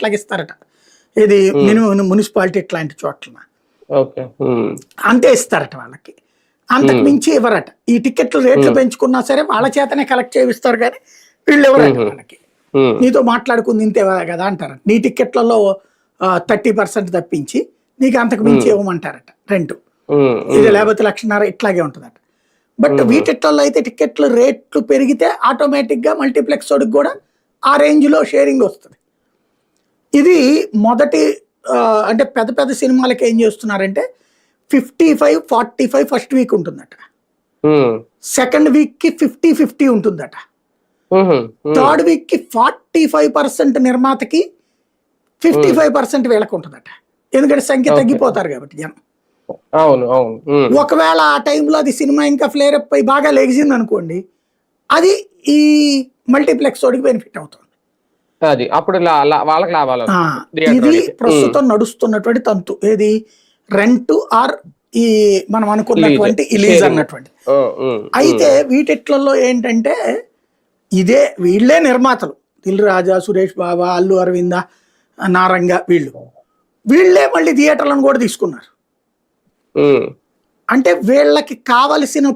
అట్లాగే ఇస్తారట ఇది మినిమం మున్సిపాలిటీ ఇట్లాంటి చోట్ల అంతే ఇస్తారట వాళ్ళకి. అంతకు మించి ఇవ్వరట. ఈ టికెట్లు రేట్లు పెంచుకున్నా సరే వాళ్ళ చేతనే కలెక్ట్ చేయిస్తారు కానీ వీళ్ళు ఎవరట వాళ్ళకి. నీతో మాట్లాడుకుంది ఇంతే కదా అంటారు. నీ టికెట్లలో థర్టీ పర్సెంట్ తప్పించి నీకు అంతకు మించి ఇవ్వమంటారట రెంట్. ఉమ్, ఇది లేకపోతే లక్షన్నర ఇట్లాగే ఉంటుందట. బట్ వీటిట్లో అయితే టికెట్లు రేట్లు పెరిగితే ఆటోమేటిక్గా మల్టీప్లెక్స్ వాడికి కూడా ఆ రేంజ్లో షేరింగ్ వస్తుంది. ఇది మొదటి అంటే పెద్ద పెద్ద సినిమాలకి ఏం చేస్తున్నారంటే fifty five forty five first week ఉంటుందట. సెకండ్ వీక్కి ఫిఫ్టీ ఫిఫ్టీ ఉంటుందట. థర్డ్ వీక్కి ఫార్టీ ఫైవ్ పర్సెంట్ నిర్మాతకి ఫిఫ్టీ ఫైవ్ పర్సెంట్ వీళ్ళకి ఉంటుందట. ఎందుకంటే సంఖ్య తగ్గిపోతారు కాబట్టి జనం. అవును అవును ఒకవేళ ఆ టైంలో అది సినిమా ఇంకా ఫ్లేర్ అప్ అయి బాగా లెగిసింది అనుకోండి అది ఈ మల్టీప్లెక్స్ వాడికి బెనిఫిట్ అవుతుంది. అది. అప్పుడు వాళ్ళకి లాభాలు ఇది. ప్రస్తుతం నడుస్తున్నటువంటి తంతు. ఏది? రెంట్ ఆర్ ఈ మనం అనుకున్నటువంటి ఇలీజ్. అన్నటువంటి అయితే వీటిట్లలో ఏంటంటే ఇదే వీళ్ళే నిర్మాతలు. దిల్ రాజా సురేష్ బాబా అల్లు అరవింద నారంగ వీళ్ళు. వీళ్ళే మళ్ళీ థియేటర్లను కూడా తీసుకున్నారు. అంటే వీళ్ళకి కావలసిన